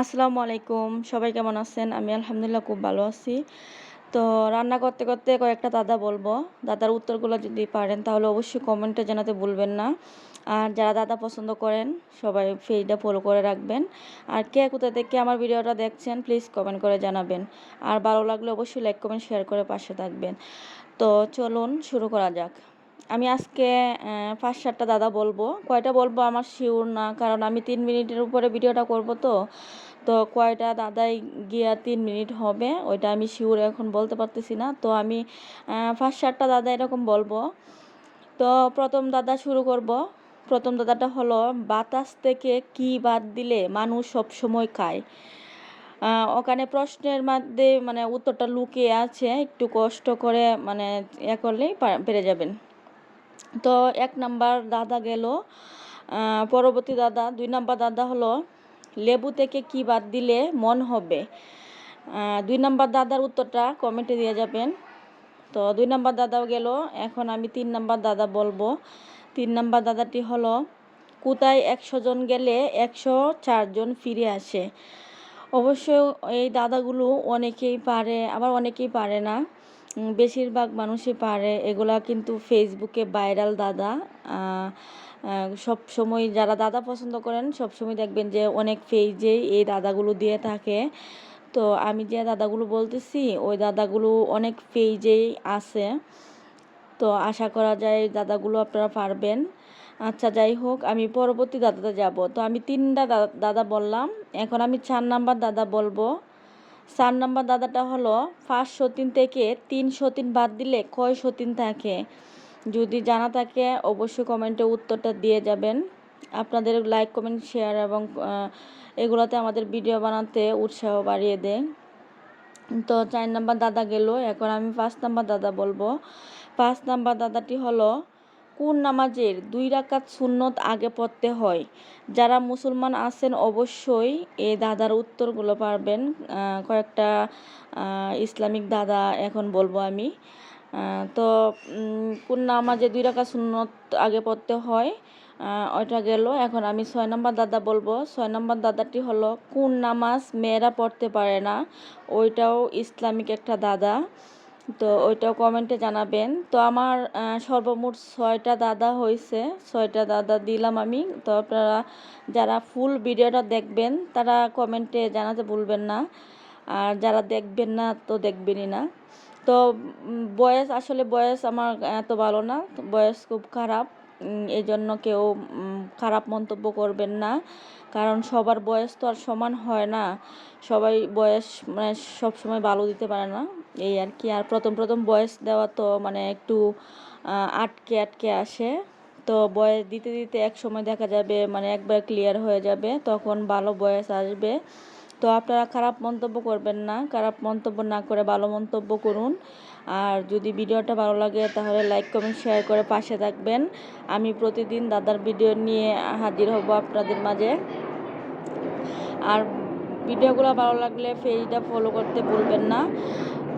আসসালামু আলাইকুম। সবাই কেমন আছেন? আমি আলহামদুলিল্লাহ খুব ভালো আছি। তো রান্না করতে করতে কয়েকটা দাদা বলব। দাদার উত্তরগুলো যদি পারেন, তাহলে অবশ্যই কমেন্টে জানাতে ভুলবেন না। আর যারা দাদা পছন্দ করেন, সবাই পেজটা ফলো করে রাখবেন। আর কে কোথা থেকে আমার ভিডিওটা দেখছেন প্লিজ কমেন্ট করে জানাবেন। আর ভালো লাগলে অবশ্যই লাইক কমেন্ট শেয়ার করে পাশে থাকবেন। তো চলুন শুরু করা যাক। আমি আজকে পাঁচ সাতটা দাদা বলব। কয়টা বলব আমার শিওর না, কারণ আমি তিন মিনিটের উপরে ভিডিওটা করব তো। তো কয়টা দাদাই গিয়া তিন মিনিট হবে, ওইটা আমি শিওর এখন বলতে পারতেছি না। তো আমি পাঁচ সাতটা দাদা এরকম বলব। তো প্রথম দাদা শুরু করব। প্রথম দাদাটা হলো, বাতাস থেকে কি বাদ দিলে মানুষ সব সময় খায় ওখানে প্রশ্নের মধ্যে মানে উত্তরটা লুকিয়ে আছে, একটু কষ্ট করে মানে এ করলেই পেরে যাবেন। তো এক নাম্বার দাদা গেল। পরবর্তী দাদা, দুই নাম্বার দাদা হলো, লেবু থেকে কি বাদ দিলে মন হবে? দুই নাম্বার দাদার উত্তরটা কমেন্টে দিয়ে যাবেন। তো দুই নাম্বার দাদাও গেল, এখন আমি তিন নাম্বার দাদা বলব। তিন নাম্বার দাদাটি হলো, কোথায় একশো জন গেলে একশো চারজন ফিরে আসে? অবশ্য এই দাদাগুলো অনেকেই পারে, আবার অনেকেই পারে না। বেশিরভাগ মানুষই পারে। এগুলা কিন্তু ফেসবুকে ভাইরাল দাদা। সব সময় যারা দাদা পছন্দ করেন, সব সময় দেখবেন যে অনেক পেজেই এই দাদাগুলো দিয়ে থাকে। তো আমি যে দাদাগুলো বলতেছি, ওই দাদাগুলো অনেক পেজেই আছে। তো আশা করা যায় দাদাগুলো আপনারা পারবেন। আচ্ছা যাই হোক, আমি পরবর্তী দাদাতে যাব। তো আমি তিনটা দাদা বললাম। এখন আমি চার নাম্বার দাদা বলব। চার নাম্বার দাদাটা হলো, পাঁচ সতীন থেকে তিন সতীন বাদ দিলে কয় সতীন থাকে? যদি জানা থাকে, অবশ্যই কমেন্টে উত্তরটা দিয়ে যাবেন। আপনাদের লাইক কমেন্ট শেয়ার এবং এগুলোতে আমাদের ভিডিও বানাতে উৎসাহ বাড়িয়ে দেয়। তো চার নাম্বার দাদা গেল, এখন আমি পাঁচ নাম্বার দাদা বলব। পাঁচ নাম্বার দাদাটি হলো কোন নামাজের দুই রাকাত সুন্নত আগে পড়তে হয়? যারা মুসলমান আছেন, অবশ্যই এই দাদার উত্তরগুলো পারবেন। কয়েকটা ইসলামিক দাদা এখন বলব আমি। তো কোন নামাজে দুই রাকাত সুন্নত আগে পড়তে হয়? ওইটা গেল। এখন আমি ছয় নম্বর দাদা বলব। ছয় নম্বর দাদাটি হলো, কোন নামাজ মেয়েরা পড়তে পারে না? ওইটাও ইসলামিক একটা দাদা। তো ওইটাও কমেন্টে জানাবেন। তো আমার সর্বমোট ছয়টা দাদা হয়েছে ছয়টা দাদা দিলাম আমি। তো আপনারা যারা ফুল ভিডিওটা দেখবেন, তারা কমেন্টে জানাতে ভুলবেন না। আর যারা দেখবেন না, তো দেখবেনই না। তো বয়স, আসলে বয়স আমার এত ভালো না। বয়স খুব খারাপ। এই জন্য কেউ খারাপ মন্তব্য করবেন না। কারণ সবার বয়স তো আর সমান হয় না। সবাই বয়স মানে সব সময় ভালো দিতে পারে না। এই আর কি। আর প্রথম প্রথম বয়স দেওয়া তো মানে একটু আটকে আটকে আসে। তো বয়স দিতে দিতে এক সময় দেখা যাবে মানে একবার ক্লিয়ার হয়ে যাবে, তখন ভালো বয়স আসবে। তো আপনারা খারাপ মন্তব্য করবেন না, খারাপ মন্তব্য না করে ভালো মন্তব্য করুন। আর যদি ভিডিওটা ভালো লাগে তাহলে লাইক কমেন্ট শেয়ার করে পাশে থাকবেন। আমি প্রতিদিন দাদার ভিডিও নিয়ে হাজির হব আপনাদের মাঝে। আর ভিডিওগুলো ভালো লাগলে পেজটা ফলো করতে ভুলবেন না।